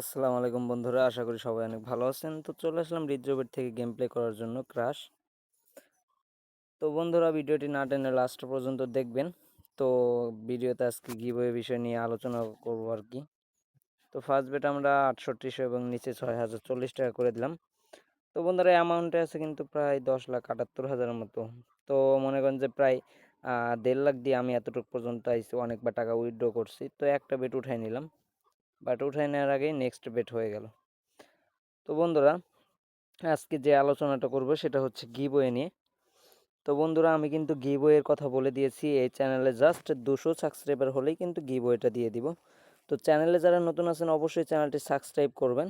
আসসালামু আলাইকুম বন্ধুরা, আশা করি সবাই অনেক ভালো আছেন। তো চলে আসলাম রিজোবেট থেকে গেম প্লে করার জন্য ক্রাশ তো বন্ধুরা, ভিডিওটি না টেনে লাস্ট পর্যন্ত দেখবেন। তো ভিডিওতে আজকে গিবয়ে বিষয় নিয়ে আলোচনা করব আর কি। তো ফার্স্ট বেট আমরা আটষট্টিশো এবং নিচে ছয় হাজার চল্লিশ টাকা করে দিলাম। তো বন্ধুরা অ্যামাউন্টে আছে কিন্তু প্রায় দশ লাখ আটাত্তর হাজারের মতো। তো মনে করেন যে প্রায় দেড় লাখ দিয়ে আমি এতটুকু পর্যন্ত আইসি অনেকবার টাকা উইথড্র করছি। তো একটা বেট উঠাই নিলাম। বাট উঠাই নেওয়ার আগেই নেক্সট বেট হয়ে গেল। তো বন্ধুরা, আজকে যে আলোচনাটা করব সেটা হচ্ছে গিবয়ে নিয়ে। তো বন্ধুরা, আমি কিন্তু গিবয়ের কথা বলে দিয়েছি। এই চ্যানেলে জাস্ট দুশো সাবস্ক্রাইবার হলেই কিন্তু গিবয়েটা দিয়ে দিব। তো চ্যানেলে যারা নতুন আছেন, অবশ্যই চ্যানেলটি সাবস্ক্রাইব করবেন।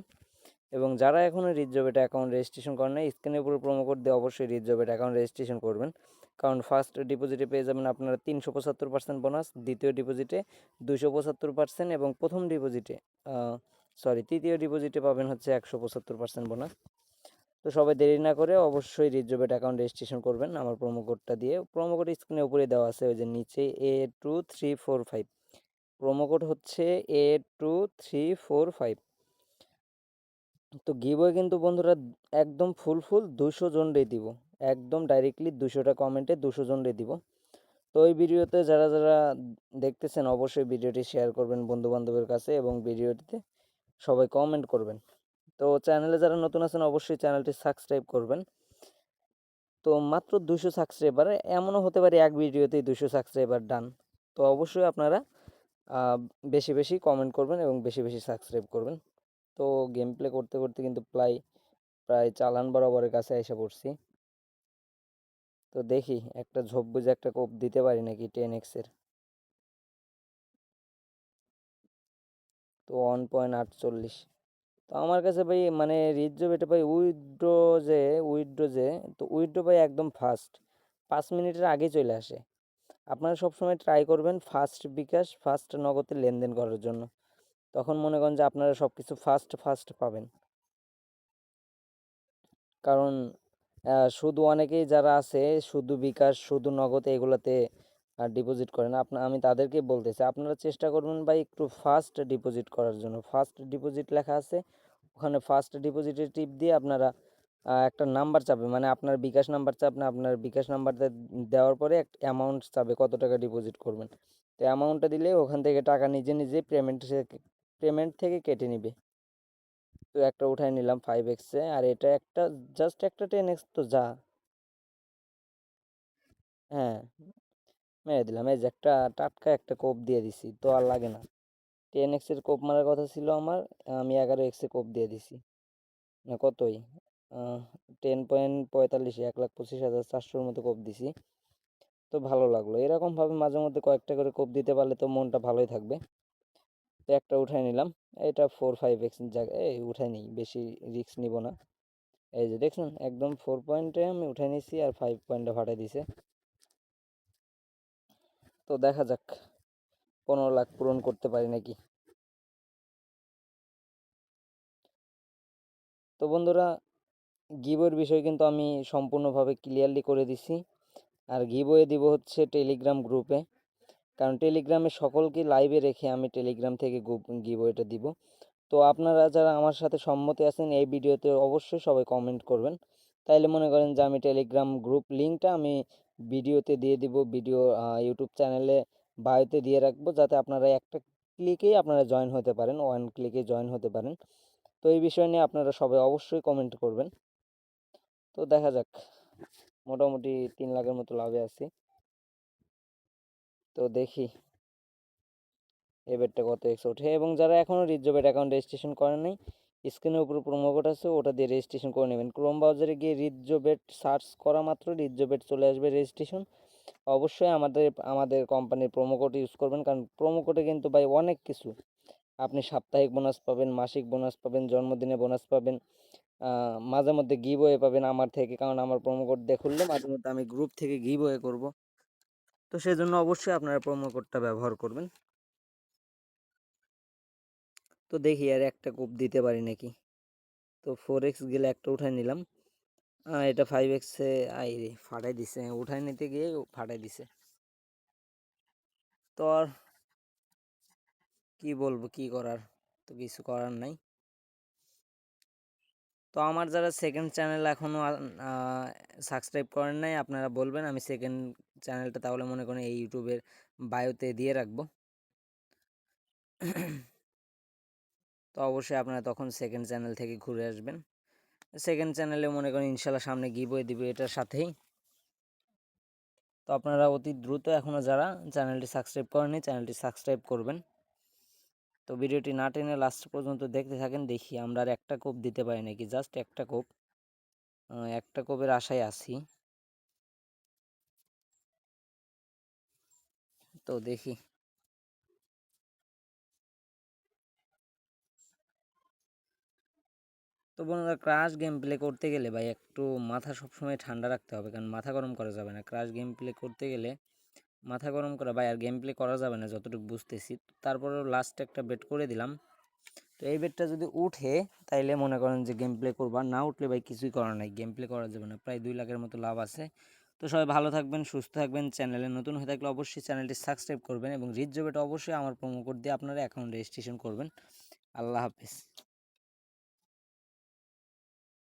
এবং যারা এখনও রিজবেট অ্যাকাউন্ট রেজিস্ট্রেশন করেন নাই স্ক্রিনের উপর প্রোমো কোড দিয়ে অবশ্যই রিজবেট অ্যাকাউন্ট রেজিস্ট্রেশন করবেন। কারণ ফার্স্ট ডিপোজিটে পেয়ে যাবেন আপনারা তিনশো পঁচাত্তর পার্সেন্ট বোনাস দ্বিতীয় ডিপোজিটে দুশো পঁচাত্তর পার্সেন্ট এবং প্রথম ডিপোজিটে সরি তৃতীয় ডিপোজিটে পাবেন হচ্ছে একশো পঁচাত্তর পার্সেন্ট বোনাস তো সবাই দেরি না করে অবশ্যই রিজবেট অ্যাকাউন্ট রেজিস্ট্রেশন করবেন। আমার প্রোমো কোডটা দিয়ে প্রোমো কোড স্ক্রিনে উপরে দেওয়া আছে, ওই যে নিচে A two three four five promo code হচ্ছে A two three four five তো গিবই কিন্তু বন্ধুরা একদম ফুল ফুল দুশো জন রে দিব। একদম ডাইরেক্টলি দুশোটা কমেন্টে দুশো জন রে দিব। তো ওই ভিডিওতে যারা যারা দেখতেছেন অবশ্যই ভিডিওটি শেয়ার করবেন বন্ধু বান্ধবের কাছে এবং ভিডিওটিতে সবাই কমেন্ট করবেন। তো চ্যানেলে যারা নতুন আছেন অবশ্যই চ্যানেলটি সাবস্ক্রাইব করবেন। তো মাত্র দুশো সাবস্ক্রাইবার এমনও হতে পারে এক ভিডিওতেই দুশো সাবস্ক্রাইবার ডান তো অবশ্যই আপনারা বেশি বেশি কমেন্ট করবেন এবং বেশি বেশি সাবস্ক্রাইব করবেন। তো গেম প্লে করতে করতে কিন্তু প্রায় প্রায় চালান বরাবরের কাছে এসে পড়ছি। তো দেখি একটা ঝোপ বুঝে একটা কোপ দিতে পারি নাকি টেন এক্সের তো ওয়ান পয়েন্ট আটচল্লিশ। তো আমার কাছে ভাই মানে রিজো এটা ভাই উইড্রো যে উইড্রো যে, তো উইড্রো ভাই একদম ফাস্ট পাঁচ মিনিটের আগে চলে আসে। আপনারা সবসময় ট্রাই করবেন ফাস্ট বিকাশ ফাস্ট নগদে লেনদেন করার জন্য। তখন মনে করেন যে আপনারা সব কিছু ফাস্ট ফাস্ট পাবেন। কারণ শুধু অনেকেই যারা আছে, শুধু বিকাশ, শুধু নগদ এগুলোতে ডিপোজিট করেন আপনার আমি তাদেরকে বলতেছি, আপনারা চেষ্টা করবেন ভাই একটু ফাস্ট ডিপোজিট করার জন্য। ফাস্ট ডিপোজিট লেখা আছে, ওখানে ফার্স্ট ডিপোজিটের টিপ দিয়ে আপনারা একটা নাম্বার চাবে মানে আপনার বিকাশ নাম্বার চাপ না আপনার বিকাশ নাম্বারটা দেওয়ার পরে একটা অ্যামাউন্ট চাবে কত টাকা ডিপোজিট করবেন। তো অ্যামাউন্টটা দিলে ওখান থেকে টাকা নিজে নিজে পেমেন্ট পেমেন্ট থেকে কেটে নিবে। তো একটা উঠাই নিলাম ফাইভ এক্সে আর এটা একটা জাস্ট একটা টেন এক্স তো যা। হ্যাঁ মেরে দিলাম। এই যে একটা টাটকা একটা কোপ দিয়ে দিছি, তো আর লাগে না। টেন এক্সের কোপ মারার কথা ছিল আমার, আমি এগারো এক্সে কোপ দিয়ে দিছি। না, কতই? টেন পয়েন্ট পঁয়তাল্লিশ, এক লাখ পঁচিশ হাজার চারশোর মতো কোপ দিছি। তো ভালো লাগল। এরকমভাবে মাঝে মধ্যে কয়েকটা করে কোপ দিতে পারলে তো মনটা ভালোই থাকবে। একটা উঠাই নিলাম। এটা ফোর ফাইভ এক্স জায়গায়, এই উঠাই নিই, বেশি রিস্ক নিব না। এই যে দেখছেন, একদম ফোর পয়েন্টে আমি উঠাই নিছি আর ফাইভ পয়েন্টে ফাটাই দিছে। তো দেখা যাক, পনেরো লাখ পূরণ করতে পারি নাকি। তো বন্ধুরা গিবয়ের বিষয় কিন্তু আমি সম্পূর্ণভাবে ক্লিয়ারলি করে দিছি। আর গিবোয়ে দিব হচ্ছে টেলিগ্রাম গ্রুপে কারণ টেলিগ্রামে সকলকে লাইভে রেখে আমি টেলিগ্রাম থেকে গিবয়েটা দিব। তো আপনারা যারা আমার সাথে সম্মতি আছেন এই ভিডিওতে অবশ্যই সবাই কমেন্ট করবেন। তাইলে মনে করেন যে আমি টেলিগ্রাম গ্রুপ লিঙ্কটা আমি ভিডিওতে দিয়ে দিব, ভিডিও ইউটিউব চ্যানেলে বায়োতে দিয়ে রাখব যাতে আপনারা একটা ক্লিকেই আপনারা জয়েন হতে পারেন ওয়ান ক্লিকে জয়েন হতে পারেন। তো এই বিষয় নিয়ে আপনারা সবাই অবশ্যই কমেন্ট করবেন। তো দেখা যাক, মোটামুটি তিন লাখের মতো লাভে আছি। তো দেখি। এবারটা কত এক্স ওঠে। এবং যারা এখনও রিজবেট অ্যাকাউন্ট রেজিস্ট্রেশন করেন নাই স্ক্রিনের উপর প্রোমো কোড আছে, ওটা দিয়ে রেজিস্ট্রেশন করে নেবেন। ক্রোম ব্রাউজারে গিয়ে রিজবেট সার্চ করা মাত্র রিজবেট চলে আসবে রেজিস্ট্রেশন অবশ্যই আমাদের আমাদের কোম্পানির প্রোমো কোড ইউজ করবেন, কারণ প্রোমো কোডে কিন্তু ভাই অনেক কিছু। আপনি সাপ্তাহিক বোনাস পাবেন, মাসিক বোনাস পাবেন জন্মদিনে বোনাস পাবেন মাঝে মধ্যে গিভ পাবেন আমার থেকে, কারণ আমার প্রোমো কোড মাঝে মধ্যে আমি গ্রুপ থেকে গিভ ওয়ে করব। তো সেই জন্য অবশ্যই আপনারা প্রোমো কোডটা ব্যবহার করবেন। তো দেখি আর একটা কোপ দিতে পারি নাকি? তো ফোর এক্স গেলে একটা উঠাই নিলাম। এটা ফাইভ এক্সে আই ফাটাই দিছে। উঠাই নিতে গিয়ে ফাটাই দিছে। তো আর কি বলব, কি করার? তো কিছু করার নাই। তো আমার যারা সেকেন্ড চ্যানেল এখনও সাবস্ক্রাইব করেন নাই, আপনারা বলবেন, আমি সেকেন্ড চ্যানেলটা তাহলে মনে করেন এই ইউটিউবের বায়োতে দিয়ে রাখব। তো অবশ্যই আপনারা তখন সেকেন্ড চ্যানেল থেকে ঘুরে আসবেন। সেকেন্ড চ্যানেলে মনে করেন ইনশাল্লাহ সামনে গিবয়ে দিবে এটার সাথেই। তো আপনারা অতি দ্রুত এখনও যারা চ্যানেলটি সাবস্ক্রাইব করেনি চ্যানেলটি সাবস্ক্রাইব করবেন। তো ভিডিওটি না টেনে লাস্ট পর্যন্ত দেখতে থাকেন, দেখি আমরা আর একটা কোপ দিতে পারি নাকি। জাস্ট একটা কোপ। একটা কোপের আশায় আছি। তো দেখি। তো বন্ধুরা ক্রাশ গেম প্লে করতে গেলে ভাই একটু মাথা সবসময় ঠান্ডা রাখতে হবে, কারণ মাথা গরম করা যাবে না। ক্রাশ গেম প্লে করতে গেলে মাথা গরম করা, ভাই, আর গেম প্লে করা যাবে না যতটুকু বুঝতেছি। তারপরেও লাস্ট একটা বেট করে দিলাম। তো এই বেটটা যদি উঠে, তাইলে মনে করেন যে গেম প্লে করবা না উঠলে ভাই কিছুই করার নাই গেম প্লে করা যাবে না। প্রায় দুই লাখের মতো লাভ আছে। তো সবাই ভালো থাকবেন, সুস্থ থাকবেন। চ্যানেলে নতুন হয়ে থাকলে অবশ্যই চ্যানেলটি সাবস্ক্রাইব করবেন এবং রিচ জবেটা অবশ্যই আমার প্রোমো কোড দিয়ে আপনারা অ্যাকাউন্ট রেজিস্ট্রেশন করবেন। আল্লাহ হাফিজ।